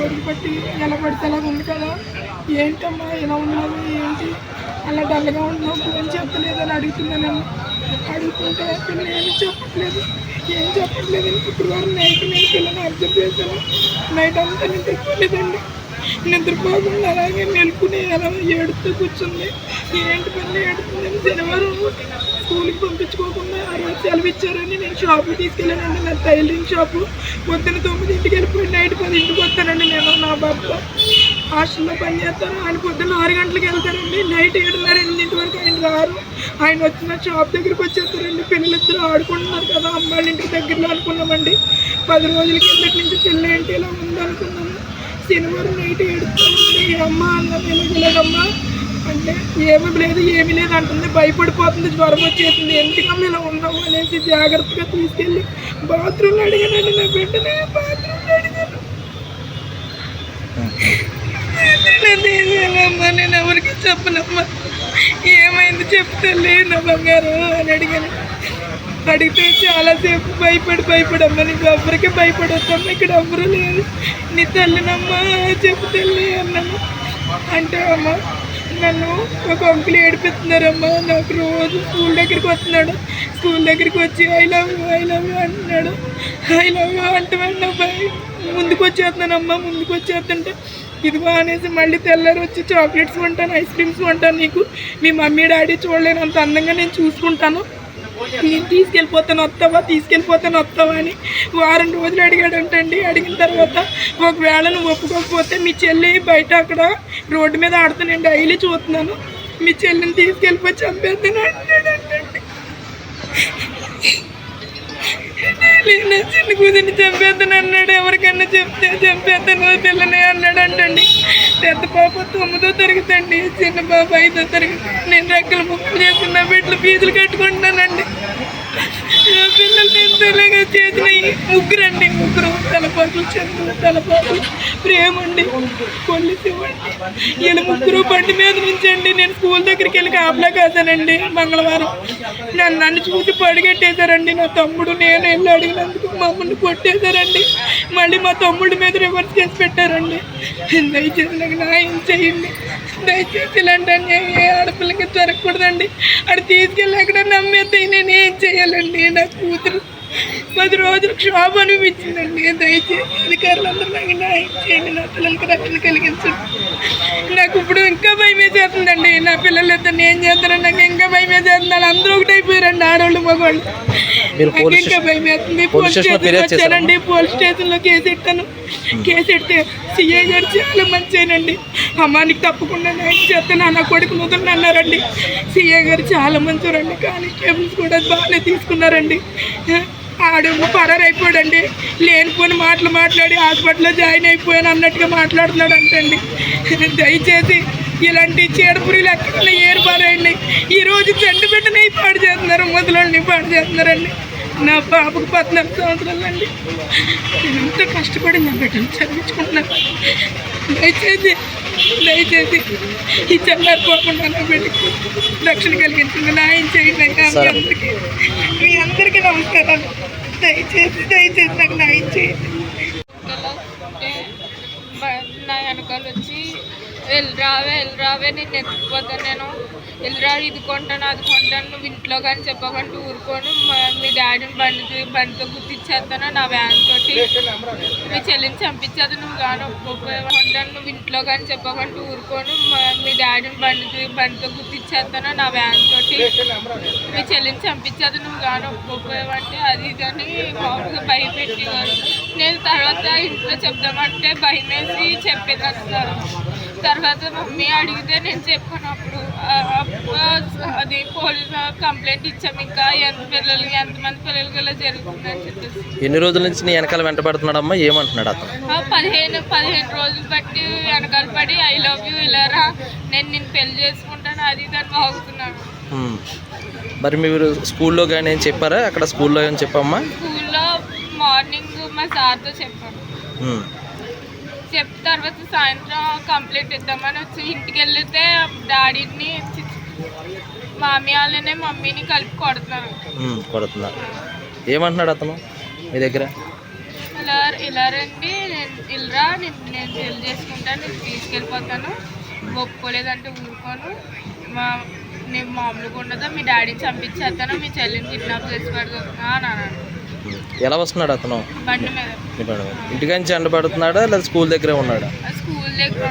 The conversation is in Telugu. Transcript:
బట్టి అలా ఉంది కదా. ఏంటమ్మా ఇలా ఉన్నావు ఏంటి? అలా డల్గా ఉన్నావు ఏం చెప్పలేదు అని అడుగుతున్నాను అడుగుతుంటే పిల్లలు ఏమి చెప్పట్లేదు ఏం చెప్పట్లేదు ఇప్పుడు వరకు నైట్ నేను పిల్లని అబ్జర్వ్ చేశాను. నైట్ అంతా నిద్రపోలేదండి. నిద్రపోకుండా అలాగే మెలుకుని అలా ఏడుతూ కూర్చుంది. ఏంటి పిల్లలు ఏడుతుందని శనివారం. స్కూల్కి పంపించుకోకుండా ఆ రోజు సెలవు ఇచ్చారని నేను షాప్కి తీసుకెళ్ళానండి. నా టైలరింగ్ షాపు. పొద్దున తొమ్మిదింటికి వెళ్ళిపోయి నైట్ పదింటికి వస్తానండి నేను నా బాబు హాస్టల్లో పనిచేస్తాను ఆయన పొద్దున్న ఆరు గంటలకు వెళ్తారండి. నైట్ ఏడున్నర ఎనిమిదింటి వరకు ఆయన రారు. ఆయన వచ్చిన షాప్ దగ్గరికి వచ్చేస్తారండి. పిల్లలిద్దరూ ఆడుకుంటున్నారు కదా అమ్మాయిల ఇంటికి దగ్గరలో అనుకున్నామండి. పది రోజుల కిందటి నుంచి పిల్ల ఏంటి ఇలా ఉందనుకున్నాము. శనివారం నైట్ ఏడుస్తానండి అమ్మ అన్న పిల్లలమ్మా అంటే ఏమీ లేదు ఏమీ లేదు అంటుంది. భయపడిపోతుంది జ్వరం వచ్చేసింది. ఎందుకమ్మ ఇలా ఉన్నావు అనేసి జాగ్రత్తగా తీసుకెళ్ళి బాత్రూంలో అడిగానండి. నా బిడ్డనే బాత్రూంలో అడిగాను. నేనేమమ్మా నేను ఎవరికి చెప్పనమ్మా. ఏమైంది చెప్తే నా బంగారు అని అడిగాను. అడిగితే చాలాసేపు భయపడి భయపడమ్మా నీకు ఎవరికి భయపడొద్దమ్మా ఇక్కడ ఎవరు లేదు నీ తల్లినమ్మా చెప్పు తల్లి అన్నాను అంటే అమ్మ నన్ను ఒక అంకులు ఏడిపిస్తున్నారమ్మా. నాకు రోజు స్కూల్ దగ్గరికి వస్తున్నాడు. స్కూల్ దగ్గరికి వచ్చి I love you I love you అంటున్నాడు. ఐ లవ్ యూ అంటే అబ్బాయి ముందుకు వచ్చేస్తున్నానమ్మా ముందుకు వచ్చేస్తుంటే. ఇదిగో అనేసి మళ్ళీ తెల్లారి వచ్చి చాక్లెట్స్ కొంటాను ఐస్ క్రీమ్స్ కొంటాను నీకు. మీ మమ్మీ డాడీ చూడలేనంత అందంగా నేను చూసుకుంటాను. నేను తీసుకెళ్ళిపోతాను వస్తావా తీసుకెళ్ళిపోతాను వస్తావా అని వారం రోజులు అడిగాడంటండి. అడిగిన తర్వాత ఒకవేళ నువ్వు ఒప్పుకోకపోతే మీ చెల్లి బయట అక్కడ రోడ్డు మీద ఆడుతున్నాను డైలీ చూస్తున్నాను. మీ చెల్లిని తీసుకెళ్ళిపోయి చంపేస్తాను అంటాడంటండి. నేను చిన్న కూతురిని చంపేస్తాను అన్నాడు. ఎవరికన్నా చెప్తే చంపేస్తాను. పిల్లని అన్నాడు అంటండి పెద్ద పాప తొమ్మిదో తరగతండి చిన్న పాప ఐదో తరగతి. నేను రెక్కలు బుక్ చేస్తున్నా బిడ్డలు ఫీజులు కట్టుకుంటున్నానండి. పిల్లలు ఎంతలాగా చేసినాయి ముగ్గురండి ముగ్గురు తలపాకులు చంద్రులు తలపాకులు ప్రేమండి అండి పోలీసు వీళ్ళ ముగ్గురు బండి మీద నుంచండి. నేను స్కూల్ దగ్గరికి వెళ్ళి కాపలా కాదానండి మంగళవారం. నన్ను నన్ను చూసి పడిగట్టేశారండి నా తమ్ముడు నేను వెళ్ళి అడిగినందుకు మమ్మల్ని కొట్టేశారండి. మళ్ళీ మా తమ్ముడి మీద రివర్స్ చేసి పెట్టారండి. దయచేసి నాకు న్యాయం చేయండి. దయచేసి ఇలాంటి అన్యాయం ఏ ఆడపిల్లకి జరగకూడదండి. అక్కడ తీసుకెళ్ళాక నమ్మేస్తే నేను ఏం చేయాలండి? నా కూతురు పది రోజులు క్షోభ అనిపించిందండి. దయచేసి అధికారులందరూ నాకు న్యాయం చేయండి. నా పిల్లలకి రక్షణ కలిగించండి. నాకు ఇప్పుడు ఇంకా భయం వేసేస్తుందండి నా పిల్లలు ఇద్దరు ఏం చేస్తారని నాకు ఇంకా భయం వేసేస్తుంది వాళ్ళు అందరూ ఒకటి అయిపోయారండి. ఆడవాళ్ళు మగవాళ్ళు నాకు ఇంకా భయం వేస్తుంది పోలీస్ స్టేషన్? వచ్చానండి. పోలీస్ స్టేషన్లో కేసు ఎట్టాను కేసు ఎడితే సిఐ గారు చాలా మంచిగానండి అమ్మ నీకు తప్పకుండా నైట్ చేస్తాను నా కొడుకు నుదురు అన్నారండి. సిఐ గారు చాలా మంచివారండి. కానీ కేబుల్స్ కూడా బాగానే తీసుకున్నారండి. ఆడు పరారు అయిపోయాడండి. లేనిపోని మాటలు మాట్లాడి హాస్పిటల్లో జాయిన్ అయిపోయాను అన్నట్టుగా మాట్లాడుతున్నాడు అంటండి. దయచేసి ఇలాంటి చీడపురీలు ఎక్కడ ఏరు ఈరోజు చెండు బిడ్డని పాడు చేస్తున్నారు మొదలని పాడు చేస్తున్నారండి. నా పాపకు పద్నాలుగు సంవత్సరాలు అండి ఎంత కష్టపడి నా బిడ్డను చదివించుకుంటున్నాను. దయచేసి దయచేసి ఈ చల్లారిపోకుండా నా బిడ్డకు రక్షణ కలిగించింది న్యాయం చేయండి మీ అందరికీ మీ అందరికీ నమస్కారాలు. దయచేసి దయచేసి నాకు న్యాయం చేయండి. నా వెనకాల వచ్చి వెళ్ళరావే వెళ్ళరావే నేను ఎత్తుకుపోతాను నేను వెళ్ళరా ఇది కొంటాను అది కొంటాను నువ్వు ఇంట్లో కానీ చెప్పకంటే ఊరుకోను మీ డాడీని బండి బండితో గుర్తిచ్చేస్తాను నా వ్యాన్ తోటి. మీ చెల్లిని చంపించేది నువ్వు కానీ ఒప్పుకుంటాను నువ్వు ఇంట్లో కానీ చెప్పకంటే ఊరుకోను మీ డాడీని బండి బండితో గుర్తిచ్చేస్తాను నా వ్యాన్ తోటి. మీ చెల్లిని చంపించేది నువ్వు కానీ ఒప్పుకోవంటే అది కానీ మామూలుగా భయపెట్టేవారు నేను తర్వాత ఇంట్లో చెప్దామంటే భయం చెప్పేదాన్ని చెప్పేదన్నారు తర్వాత మమ్మీ అడిగితే నేను చెప్పాను అప్పుడు అది పోలీస్ కంప్లైంట్ ఇచ్చాం ఇంకా ఎంత పిల్లలు ఎంతమంది పిల్లలకి ఇలా జరుగుతుందని చెప్పేసి. ఎన్ని రోజుల నుంచి నీ వెనకాల వెంటబడుతున్నాడమ్మా? ఏమంటున్నాడు అతను? పదిహేను పదిహేను రోజులు బట్టి వెనకాల పడి ఐ లవ్ యూ ఇలారా నేను నిన్ను పెళ్ళి చేసుకుంటాను అది దాన్ని వాగుతున్నాను ఉమ్. మరి మీరు స్కూల్లో కానీ ఏం చెప్పారా? అక్కడ స్కూల్లో ఏం చెప్పమ్మా? స్కూల్లో మార్నింగ్ మా సార్తో చెప్పాను. చెప్తే తర్వాత సాయంత్రం కంప్లీట్ ఇద్దామని వచ్చి ఇంటికి వెళ్తే డాడీని మామీ వాళ్ళనే మమ్మీని కలిపి కొడుతున్నారు. కొడుతున్నారు. ఏమంటున్నాడు అతను మీ దగ్గర? ఇలా ఇలా రండి ఇలా నేను పెళ్ళి చేసుకుంటాను నేను తీసుకెళ్ళిపోతాను. ఒప్పుకోలేదంటే ఊరుకోను. మా నేను మామూలుగా ఉండదు? మీ డాడీని చంపించేస్తాను? మీ చెల్లిని కిడ్నాప్ చేసి అని అన్నాను ఎలా వస్తున్నాడు అతను? ఇంటికంచి ఎండ పడుతున్నాడా లేదా స్కూల్ దగ్గరే ఉన్నాడా? స్కూల్ దగ్గర